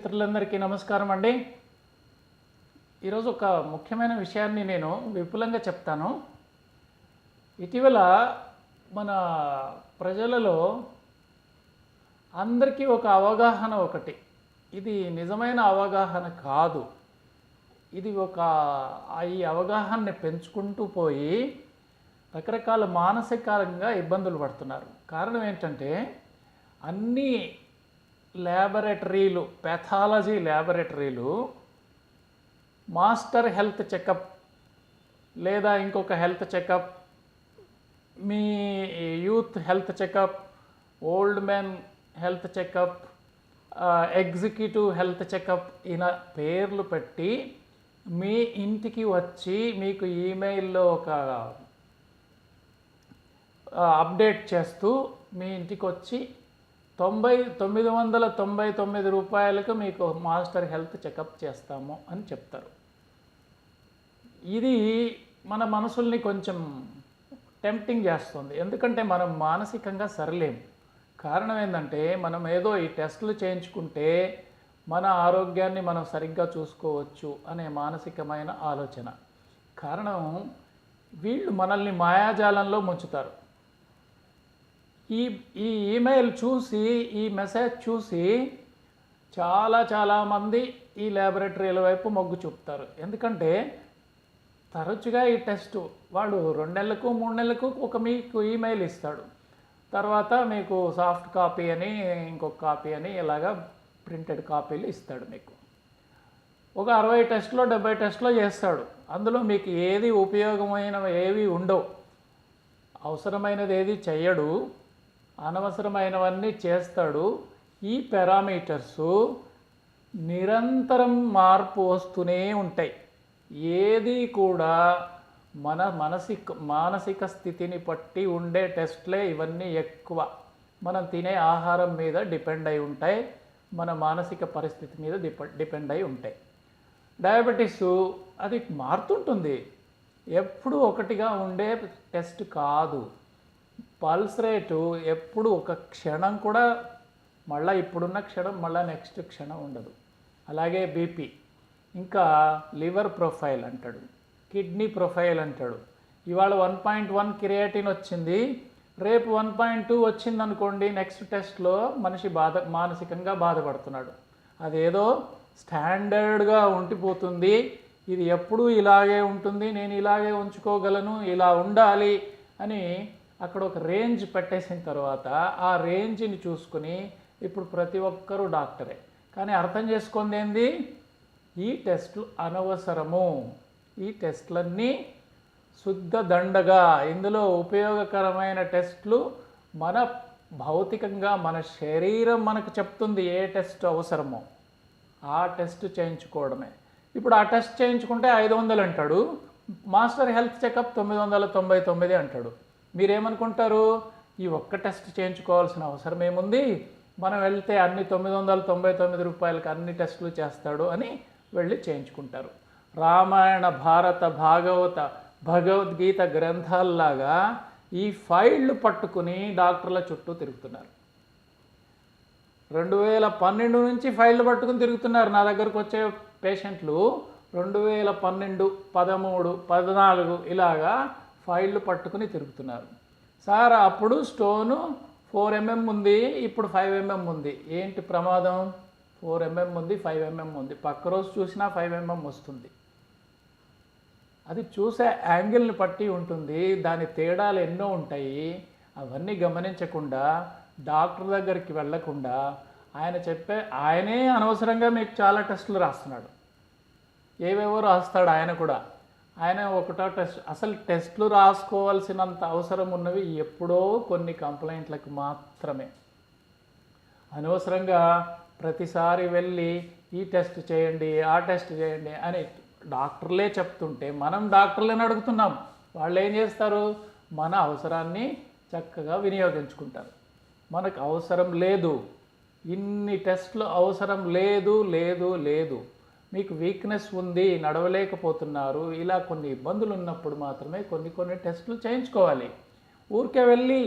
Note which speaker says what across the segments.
Speaker 1: మిత్రులందరికీ నమస్కారం అండి. ఈరోజు ఒక ముఖ్యమైన విషయాన్ని నేను విపులంగా చెప్తాను. ఇటీవల మన ప్రజలలో అందరికీ ఒక అవగాహన ఒకటి. ఇది నిజమైన అవగాహన కాదు. ఇది ఒక ఆ ఈ అవగాహనని పెంచుకుంటూ పోయి రకరకాల మానసికంగా ఇబ్బందులు పడుతున్నారు. కారణం ఏంటంటే అన్నీ ల్యాబొరేటరీలు పెథాలజీ ల్యాబొరేటరీలు మాస్టర్ హెల్త్ చెకప్ లేదా ఇంకొక హెల్త్ చెకప్ మీ youth health checkup old men health checkup executive health checkup ఇలా పేర్లు పెట్టి మీ ఇంటికి వచ్చి మీకు ఈమెయిల్లో ఒక అప్డేట్ చేస్తూ మీ ఇంటికి వచ్చి తొంభై తొమ్మిది వందల తొంభై తొమ్మిది రూపాయలకు మీకు మాస్టర్ హెల్త్ చెకప్ చేస్తాము అని చెప్తారు. ఇది మన మనసుల్ని కొంచెం టెంప్టింగ్ చేస్తుంది. ఎందుకంటే మనం మానసికంగా సరలేము కారణం ఏంటంటే మనం ఏదో ఈ టెస్టులు చేయించుకుంటే మన ఆరోగ్యాన్ని మనం సరిగ్గా చూసుకోవచ్చు అనే మానసికమైన ఆలోచన. కారణం వీళ్ళు మనల్ని మాయాజాలంలో ముంచుతారు. ఈ ఈ ఈమెయిల్ చూసి ఈ మెసేజ్ చూసి చాలా చాలామంది ఈ ల్యాబొరేటరీల వైపు మొగ్గు చూపుతారు. ఎందుకంటే తరచుగా ఈ టెస్ట్ వాడు రెండు నెలలకు మూడు నెలలకు ఒక మీకు ఈమెయిల్ ఇస్తాడు. తర్వాత మీకు సాఫ్ట్ కాపీ అని ఇంకొక కాపీ అని ఇలాగా ప్రింటెడ్ కాపీలు ఇస్తాడు మీకు. ఒక అరవై టెస్ట్లో డెబ్బై టెస్ట్లో చేస్తాడు. అందులో మీకు ఏది ఉపయోగమైనవి ఏవి ఉండవు. అవసరమైనది ఏది చెయ్యడు. అనవసరమైనవన్నీ చేస్తాడు. ఈ పారామీటర్స్ నిరంతరం మార్పు వస్తూనే ఉంటాయి. ఏది కూడా మన మానసిక మానసిక స్థితిని బట్టి ఉండే టెస్ట్లే ఇవన్నీ ఎక్కువ. మనం తినే ఆహారం మీద డిపెండ్ అయి ఉంటాయి. మన మానసిక పరిస్థితి మీద డిపె డిపెండ్ అయి ఉంటాయి. డయాబెటీస్ అది మారుతుంటుంది. ఎప్పుడు ఒకటిగా ఉండే టెస్ట్ కాదు. పల్స్ రేటు ఎప్పుడు ఒక క్షణం కూడా మళ్ళీ ఇప్పుడున్న క్షణం మళ్ళీ నెక్స్ట్ క్షణం ఉండదు. అలాగే బీపీ. ఇంకా లివర్ ప్రొఫైల్ అంటాడు. కిడ్నీ ప్రొఫైల్ అంటాడు. ఇవాళ వన్ పాయింట్ వన్ కిరియాటిన్ వచ్చింది. రేపు వన్ పాయింట్ టూ వచ్చింది అనుకోండి నెక్స్ట్ టెస్ట్లో మనిషి బాధ మానసికంగా బాధపడుతున్నాడు. అదేదో స్టాండర్డ్గా ఉండిపోతుంది. ఇది ఎప్పుడూ ఇలాగే ఉంటుంది నేను ఇలాగే ఉంచుకోగలను ఇలా ఉండాలి అని అక్కడ ఒక రేంజ్ పెట్టేసిన తర్వాత ఆ రేంజ్ని చూసుకుని ఇప్పుడు ప్రతి ఒక్కరూ డాక్టరే. కానీ అర్థం చేసుకుంది ఏంది? ఈ టెస్టులు అనవసరము. ఈ టెస్టులన్నీ శుద్ధ దండగా ఇందులో ఉపయోగకరమైన టెస్టులు మన భౌతికంగా మన శరీరం మనకు చెప్తుంది ఏ టెస్ట్ అవసరమో. ఆ టెస్ట్ చేయించుకోవడమే. ఇప్పుడు ఆ టెస్ట్ చేయించుకుంటే ఐదు వందలు అంటాడు. మాస్టర్ హెల్త్ చెకప్ తొమ్మిది వందల తొంభై తొమ్మిది అంటాడు. మీరేమనుకుంటారు? ఈ ఒక్క టెస్ట్ చేయించుకోవాల్సిన అవసరం ఏముంది? మనం వెళ్తే అన్ని తొమ్మిది వందల తొంభై తొమ్మిది రూపాయలకి అన్ని టెస్టులు చేస్తాడు అని వెళ్ళి చేయించుకుంటారు. రామాయణ భారత భాగవత భగవద్గీత గ్రంథాల్లాగా ఈ ఫైళ్ళు పట్టుకుని డాక్టర్ల చుట్టూ తిరుగుతున్నారు. రెండు వేల పన్నెండు నుంచి ఫైళ్ళు పట్టుకుని తిరుగుతున్నారు నా దగ్గరకు వచ్చే పేషెంట్లు. రెండు వేల పన్నెండు పదమూడు పద్నాలుగు ఇలాగా ఫైళ్ళు పట్టుకుని తిరుగుతున్నారు. సార్ అప్పుడు స్టోను ఫోర్ ఎంఎం ఉంది ఇప్పుడు ఫైవ్ ఎంఎం ఉంది. ఏంటి ప్రమాదం? ఫోర్ ఎంఎం ఉంది ఫైవ్ ఎంఎం ఉంది. పక్క రోజు చూసినా ఫైవ్ ఎంఎం వస్తుంది. అది చూసే యాంగిల్ని బట్టి ఉంటుంది. దాని తేడాలు ఎన్నో ఉంటాయి. అవన్నీ గమనించకుండా డాక్టర్ దగ్గరికి వెళ్ళకుండా ఆయన చెప్పే ఆయనే అనవసరంగా మీకు చాలా టెస్టులు రాస్తున్నాడు. ఏవేవో రాస్తాడు ఆయన కూడా. ఆయన ఒకటో టెస్ట్. అసలు టెస్ట్లు రాసుకోవాల్సినంత అవసరం ఉన్నవి ఎప్పుడో కొన్ని కంప్లైంట్లకు మాత్రమే. అనవసరంగా ప్రతిసారి వెళ్ళి ఈ టెస్ట్ చేయండి ఆ టెస్ట్ చేయండి అని డాక్టర్లే చెప్తుంటే మనం డాక్టర్లను అడుగుతున్నాం. వాళ్ళు ఏం చేస్తారు? మన అవసరాన్ని చక్కగా వినియోగించుకుంటారు. మనకు అవసరం లేదు. ఇన్ని టెస్ట్లు అవసరం లేదు లేదు లేదు. మీకు వీక్నెస్ ఉంది నడవలేకపోతున్నారు ఇలా కొన్ని ఇబ్బందులు ఉన్నప్పుడు మాత్రమే కొన్ని కొన్ని టెస్టులు చేయించుకోవాలి. ఊరికే వెళ్ళి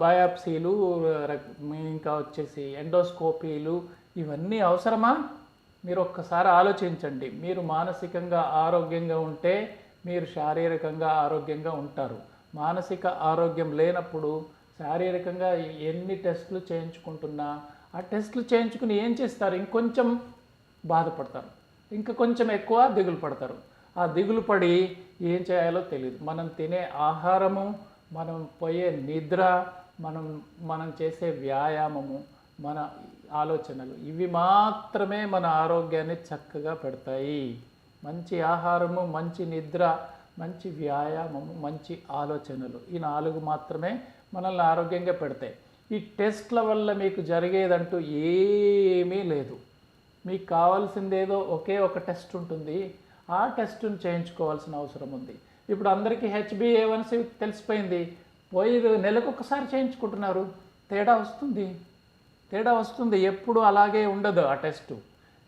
Speaker 1: బయాప్సీలు ఇంకా వచ్చేసి ఎండోస్కోపీలు ఇవన్నీ అవసరమా? మీరు ఒక్కసారి ఆలోచించండి. మీరు మానసికంగా ఆరోగ్యంగా ఉంటే మీరు శారీరకంగా ఆరోగ్యంగా ఉంటారు. మానసిక ఆరోగ్యం లేనప్పుడు శారీరకంగా ఎన్ని టెస్టులు చేయించుకుంటున్నా ఆ టెస్టులు చేయించుకుని ఏం చేస్తారు? ఇంకొంచెం బాధపడతారు. ఇంకా కొంచెం ఎక్కువ దిగులు పడతారు. ఆ దిగులు పడి ఏం చేయాలో తెలియదు మనం తినే ఆహారము మనం పోయే నిద్ర మనం మనం చేసే వ్యాయామము మన ఆలోచనలు ఇవి మాత్రమే మన ఆరోగ్యాన్ని చక్కగా పెడతాయి. మంచి ఆహారము మంచి నిద్ర మంచి వ్యాయామము మంచి ఆలోచనలు ఈ నాలుగు మాత్రమే మనల్ని ఆరోగ్యంగా పెడతాయి. ఈ టెస్ట్ల వల్ల మీకు జరిగేదంటూ ఏమీ లేదు. మీకు కావాల్సిందేదో ఒకే ఒక టెస్ట్ ఉంటుంది. ఆ టెస్ట్ను చేయించుకోవాల్సిన అవసరం ఉంది. ఇప్పుడు అందరికీ హెచ్బిఏవన్సీ తెలిసిపోయింది. పోయి నెలకు ఒకసారి చేయించుకుంటున్నారు. తేడా వస్తుంది. తేడా వస్తుంది. ఎప్పుడు అలాగే ఉండదు ఆ టెస్ట్.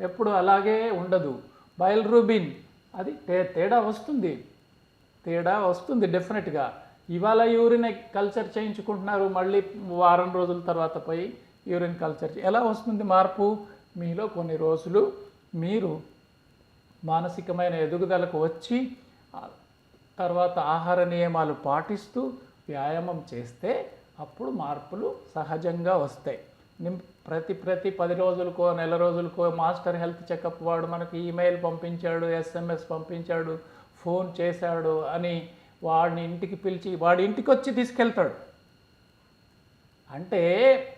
Speaker 1: ఎప్పుడు అలాగే ఉండదు. బయల్ రూబిన్ అది తే తేడా వస్తుంది. తేడా వస్తుంది డెఫినెట్గా. ఇవాళ యూరిన్ కల్చర్ చేయించుకుంటున్నారు. మళ్ళీ వారం రోజుల తర్వాత పోయి యూరిన్ కల్చర్ ఎలా వస్తుంది మార్పు? మీలో కొన్ని రోజులు మీరు మానసికమైన ఎదుగుదలకు వచ్చి తర్వాత ఆహార నియమాలు పాటిస్తూ వ్యాయామం చేస్తే అప్పుడు మార్పులు సహజంగా వస్తాయి. ప్రతి ప్రతి పది రోజులకో నెల రోజులకో మాస్టర్ హెల్త్ చెకప్ వాడు మనకి ఈమెయిల్ పంపించాడు ఎస్ఎంఎస్ పంపించాడు ఫోన్ చేశాడు అని వాడిని ఇంటికి పిలిచి వాడి ఇంటికి వచ్చి తీసుకెళ్తాడు. అంటే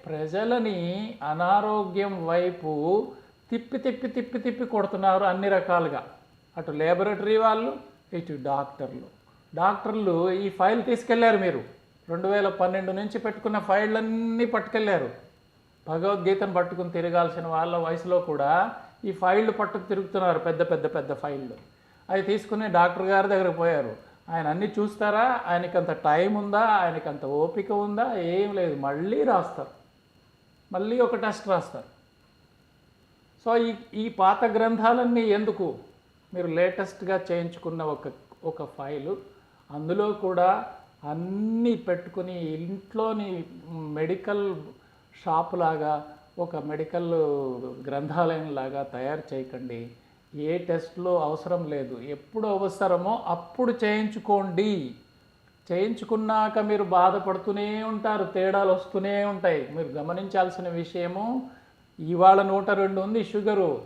Speaker 1: ప్రజలని అనారోగ్యం వైపు తిప్పి తిప్పి తిప్పి తిప్పి కొడుతున్నారు అన్ని రకాలుగా. అటు లేబొరేటరీ వాళ్ళు ఇటు డాక్టర్లు. డాక్టర్లు ఈ ఫైల్ తీసుకెళ్ళారు మీరు. రెండు వేల పన్నెండు నుంచి పెట్టుకున్న ఫైళ్ళన్నీ పట్టుకెళ్ళారు భగవద్గీతను పట్టుకుని తిరగాల్సిన వాళ్ళ వయసులో కూడా ఈ ఫైళ్ళు పట్టుకు తిరుగుతున్నారు పెద్ద పెద్ద పెద్ద ఫైళ్ళు. అవి తీసుకుని డాక్టర్ గారి దగ్గరకు పోయారు. ఆయన అన్ని చూస్తారా? ఆయనకి అంత టైం ఉందా? ఆయనకి అంత ఓపిక ఉందా? ఏం లేదు. మళ్ళీ రాస్తారు. మళ్ళీ ఒక టెస్ట్ రాస్తారు. సో ఈ ఈ పాత గ్రంథాలన్నీ ఎందుకు? మీరు లేటెస్ట్గా చేయించుకున్న ఒక ఒక ఫైలు. అందులో కూడా అన్నీ పెట్టుకుని ఇంట్లోని మెడికల్ షాప్ లాగా ఒక మెడికల్ గ్రంథాలయం లాగా తయారు చేయకండి. ఏ టెస్ట్లో అవసరం లేదు. ఎప్పుడు అవసరమో అప్పుడు చేయించుకోండి. చేయించుకున్నాక మీరు బాధపడుతూనే ఉంటారు తేడాలు వస్తూనే ఉంటాయి. మీరు గమనించాల్సిన విషయము ఇవాళ నూట రెండు ఉంది షుగరు.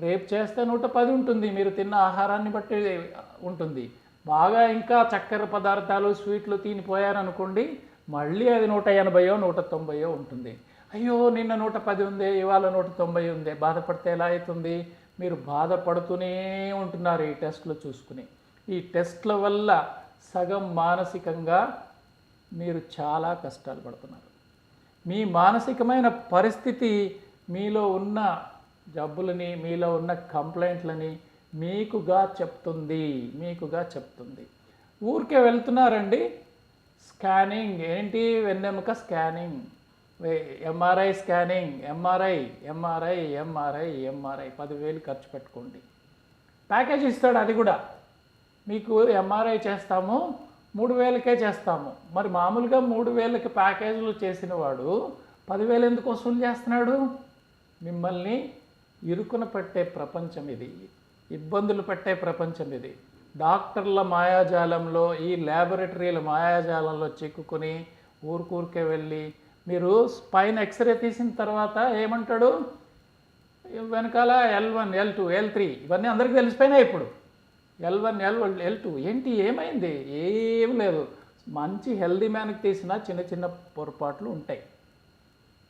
Speaker 1: రేపు చేస్తే నూట పది ఉంటుంది. మీరు తిన్న ఆహారాన్ని బట్టి ఉంటుంది. బాగా ఇంకా చక్కెర పదార్థాలు స్వీట్లు తినిపోయారనుకోండి మళ్ళీ అది నూట ఎనభయో నూట తొంభయో ఉంటుంది. అయ్యో నిన్న నూట పది ఉంది ఇవాళ నూట తొంభై ఉంది. బాధపడితే ఎలా అవుతుంది? మీరు బాధపడుతూనే ఉంటున్నారు ఈ టెస్ట్లు చూసుకుని. ఈ టెస్ట్ల వల్ల సగం మానసికంగా మీరు చాలా కష్టాలు పడుతున్నారు. మీ మానసికమైన పరిస్థితి మీలో ఉన్న జబ్బులని మీలో ఉన్న కంప్లైంట్లని మీకుగా చెప్తుంది మీకుగా చెప్తుంది. ఊరికే వెళ్తున్నారండి. స్కానింగ్ ఏంటి వెన్నెముక scanning? MRI scanning MRI MRI MRI MRI పదివేలు ఖర్చు పెట్టుకోండి. ప్యాకేజ్ ఇస్తాడు అది కూడా. మీకు ఎంఆర్ఐ చేస్తాము మూడు వేలకే చేస్తాము. మరి మామూలుగా మూడు వేలకి ప్యాకేజీలు చేసిన వాడు పదివేలు ఎందుకు వసూలు చేస్తున్నాడు? మిమ్మల్ని ఇరుకున పెట్టే ప్రపంచం ఇది. ఇబ్బందులు పెట్టే ప్రపంచం ఇది. డాక్టర్ల మాయాజాలంలో ఈ ల్యాబొరేటరీల మాయాజాలంలో చిక్కుకొని ఊరికూరికే వెళ్ళి మీరు స్పైన్ ఎక్స్రే తీసిన తర్వాత ఏమంటాడు? వెనకాల L one L two L three ఇవన్నీ అందరికీ తెలిసిపోయినాయి ఇప్పుడు. L one L one L two ఏంటి? ఏమైంది? ఏం లేదు. మంచి హెల్దీ మ్యాన్కి తీసిన చిన్న చిన్న పొరపాట్లు ఉంటాయి.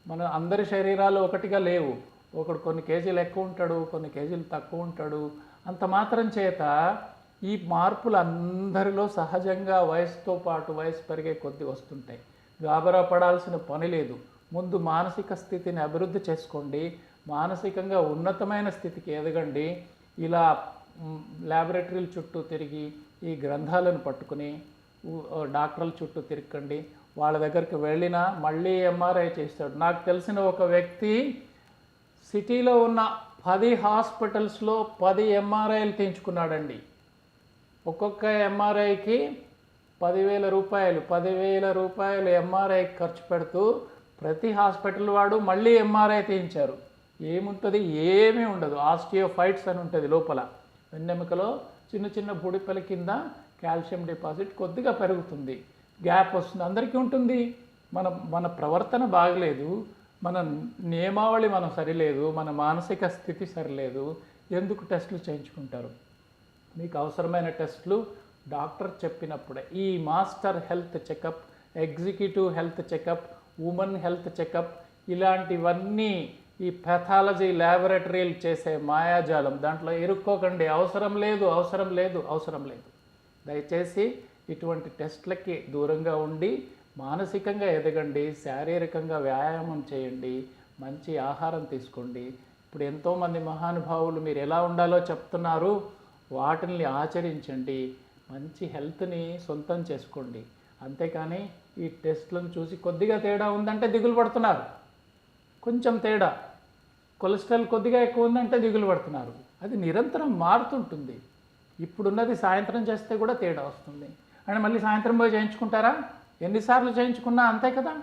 Speaker 1: మన అందరి శరీరాలు ఒకటిగా లేవు. ఒకడు కొన్ని కేజీలు ఎక్కువ ఉంటాడు కొన్ని కేజీలు తక్కువ ఉంటాడు. అంత మాత్రం చేత ఈ మార్పులు అందరిలో సహజంగా వయసుతో పాటు వయసు పెరిగే కొద్దీ వస్తుంటాయి. గాబరా పడాల్సిన పని లేదు. ముందు మానసిక స్థితిని అభివృద్ధి చేసుకోండి. మానసికంగా ఉన్నతమైన స్థితికి ఎదగండి. ఇలా ల్యాబొరేటరీల చుట్టూ తిరిగి ఈ గ్రంథాలను పట్టుకుని డాక్టర్ల చుట్టూ తిరగండి. వాళ్ళ దగ్గరికి వెళ్ళినా మళ్ళీ ఎంఆర్ఐ చేస్తాడు. నాకు తెలిసిన ఒక వ్యక్తి సిటీలో ఉన్న పది హాస్పిటల్స్లో పది ఎంఆర్ఐలు తీయించుకున్నాడండి ఒక్కొక్క ఎంఆర్ఐకి పదివేల రూపాయలు పదివేల రూపాయలు ఎంఆర్ఐ ఖర్చు పెడుతూ ప్రతి హాస్పిటల్ వాడు మళ్ళీ ఎంఆర్ఐ తీయించారు. ఏముంటుంది? ఏమీ ఉండదు. ఆస్టియోఫైట్స్ అని ఉంటుంది లోపల. వెన్నెముకలో చిన్న చిన్న బుడిపల కింద కాల్షియం డిపాజిట్ కొద్దిగా పెరుగుతుంది. గ్యాప్ వస్తుంది. అందరికీ ఉంటుంది. మన మన ప్రవర్తన బాగలేదు. మన నియమావళి మనం సరిలేదు. మన మానసిక స్థితి సరిలేదు. ఎందుకు టెస్టులు చేయించుకుంటారు? మీకు అవసరమైన టెస్టులు డాక్టర్ చెప్పినప్పుడే ఈ master health checkup executive health checkup women health checkup ఇలాంటివన్నీ ఈ పెథాలజీ ల్యాబొరేటరీలు చేసే మాయాజాలం. దాంట్లో ఇరుక్కోకండి. అవసరం లేదు అవసరం లేదు అవసరం లేదు. దయచేసి ఇటువంటి టెస్ట్లకి దూరంగా ఉండి మానసికంగా ఎదగండి శారీరకంగా వ్యాయామం చేయండి మంచి ఆహారం తీసుకోండి. ఇప్పుడు ఎంతోమంది మహానుభావులు మీరు ఎలా ఉండాలో చెప్తున్నారు వాటిని ఆచరించండి. మంచి హెల్త్ని సొంతం చేసుకోండి. అంతేకాని ఈ టెస్ట్లను చూసి కొద్దిగా తేడా ఉందంటే దిగులు పడుతున్నారు. కొంచెం తేడా. కొలెస్ట్రాల్ కొద్దిగా ఎక్కువ ఉందంటే దిగులు పడుతున్నారు. అది నిరంతరం మారుతుంటుంది. ఇప్పుడున్నది సాయంత్రం చేస్తే కూడా తేడా వస్తుంది. అండ్ మళ్ళీ సాయంత్రం పోయి చేయించుకుంటారా? ఎన్నిసార్లు చేయించుకున్నా అంతే కదా?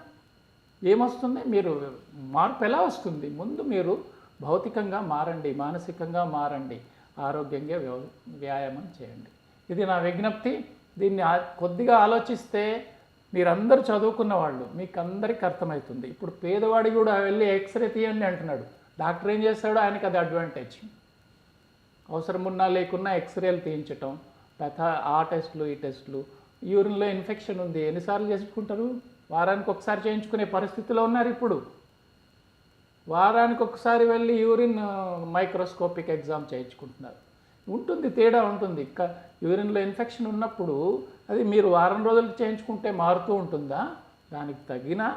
Speaker 1: ఏమొస్తుంది? మీరు మార్పు ఎలా వస్తుంది? ముందు మీరు భౌతికంగా మారండి మానసికంగా మారండి. ఆరోగ్యంగా వ్యాయామం చేయండి. ఇది నా విజ్ఞప్తి. దీన్ని కొద్దిగా ఆలోచిస్తే మీరందరూ చదువుకున్న వాళ్ళు మీకు అందరికీ అర్థమవుతుంది. ఇప్పుడు పేదవాడి కూడా వెళ్ళి ఎక్స్రే తీయండి అంటున్నాడు. డాక్టర్ ఏం చేస్తాడో ఆయనకి అది అడ్వాంటేజ్. అవసరం ఉన్నా లేకున్నా ఎక్స్రేలు తీయించటం పెథ ఆ టెస్టులు ఈ టెస్టులు యూరిన్లో ఇన్ఫెక్షన్ ఉంది ఎన్నిసార్లు చేసుకుంటారు? వారానికి ఒకసారి చేయించుకునే పరిస్థితిలో ఉన్నారు ఇప్పుడు. వారానికి ఒకసారి వెళ్ళి యూరిన్ మైక్రోస్కోపిక్ ఎగ్జామ్ చేయించుకుంటున్నారు. ఉంటుంది తేడా ఉంటుంది. క- యూరిన్లో ఇన్ఫెక్షన్ ఉన్నప్పుడు అది మీరు వారం రోజులు చేయించుకుంటే మారుతూ ఉంటుందా? దానికి తగిన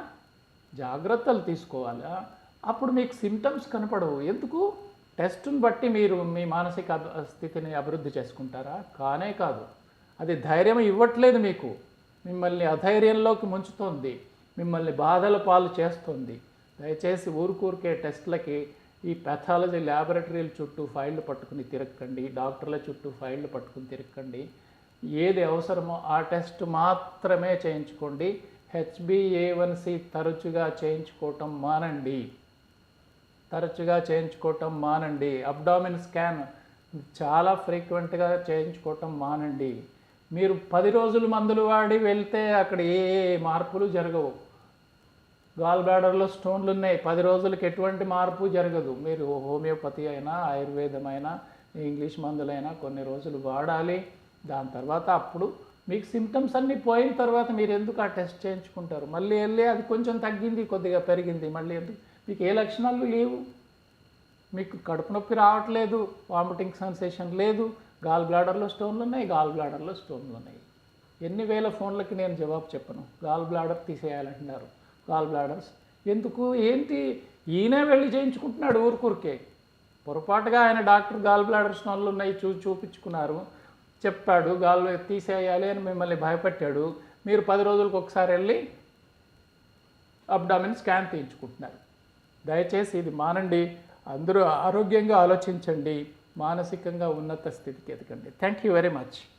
Speaker 1: జాగ్రత్తలు తీసుకోవాలా? అప్పుడు మీకు సిమ్టమ్స్ కనపడవు. ఎందుకు? టెస్ట్ని బట్టి మీరు మీ మానసిక స్థితిని అభివృద్ధి చేసుకుంటారా? కానే కాదు. అది ధైర్యం ఇవ్వట్లేదు మీకు. మిమ్మల్ని అధైర్యంలోకి ముంచుతోంది. మిమ్మల్ని బాధల పాలు చేస్తుంది. దయచేసి ఊరుకూరికే టెస్ట్లకి ఈ పెథాలజీ ల్యాబొరేటరీల చుట్టూ ఫైళ్ళు పట్టుకుని తిరక్కండి డాక్టర్ల చుట్టూ ఫైళ్ళు పట్టుకుని తిరక్కండి. ఏది అవసరమో ఆ టెస్ట్ మాత్రమే చేయించుకోండి. హెచ్బిఏవన్సి తరచుగా చేయించుకోవటం మానండి. తరచుగా చేయించుకోవటం మానండి. అబ్డామిన్ స్కాన్ చాలా ఫ్రీక్వెంట్గా చేయించుకోవటం మానండి. మీరు పది రోజులు మందులు వాడి వెళ్తే అక్కడ ఏ మార్పులు జరగవు. గాల్ బ్లాడర్లో స్టోన్లు ఉన్నాయి. పది రోజులకి ఎటువంటి మార్పు జరగదు. మీరు హోమియోపతి అయినా ఆయుర్వేదం అయినా ఇంగ్లీష్ మందులైనా కొన్ని రోజులు వాడాలి. దాని తర్వాత అప్పుడు మీకు సిమ్టమ్స్ అన్నీ పోయిన తర్వాత మీరు ఎందుకు ఆ టెస్ట్ చేయించుకుంటారు? మళ్ళీ వెళ్ళి అది కొంచెం తగ్గింది కొద్దిగా పెరిగింది. మళ్ళీ ఎందుకు? మీకు ఏ లక్షణాలు లేవు. మీకు కడుపు నొప్పి రావట్లేదు వామిటింగ్ సెన్సేషన్ లేదు. గాల్ బ్లాడర్లో స్టోన్లు ఉన్నాయి గాల్ బ్లాడర్లో స్టోన్లు ఉన్నాయి. ఎన్ని వేల ఫోన్లకి నేను జవాబు చెప్పను. గాల్ బ్లాడర్ తీసేయాలంటున్నారు. గాల్ బ్లాడర్స్ ఎందుకు? ఏంటి? ఈయనే వెళ్ళి చేయించుకుంటున్నాడు ఊరుకూరికే. పొరపాటుగా ఆయన డాక్టర్ గాల్ బ్లాడర్స్ నల్లు ఉన్నాయి చూ చూపించుకున్నారు. చెప్పాడు గాల్ తీసేయాలి అని మిమ్మల్ని భయపెట్టాడు. మీరు పది రోజులకు ఒకసారి వెళ్ళి అబ్డామిన్ స్కాన్ తీయించుకుంటున్నారు. దయచేసి ఇది మానండి. అందరూ ఆరోగ్యంగా ఆలోచించండి. మానసికంగా ఉన్నత స్థితికి ఎదగండి. Thank you very much.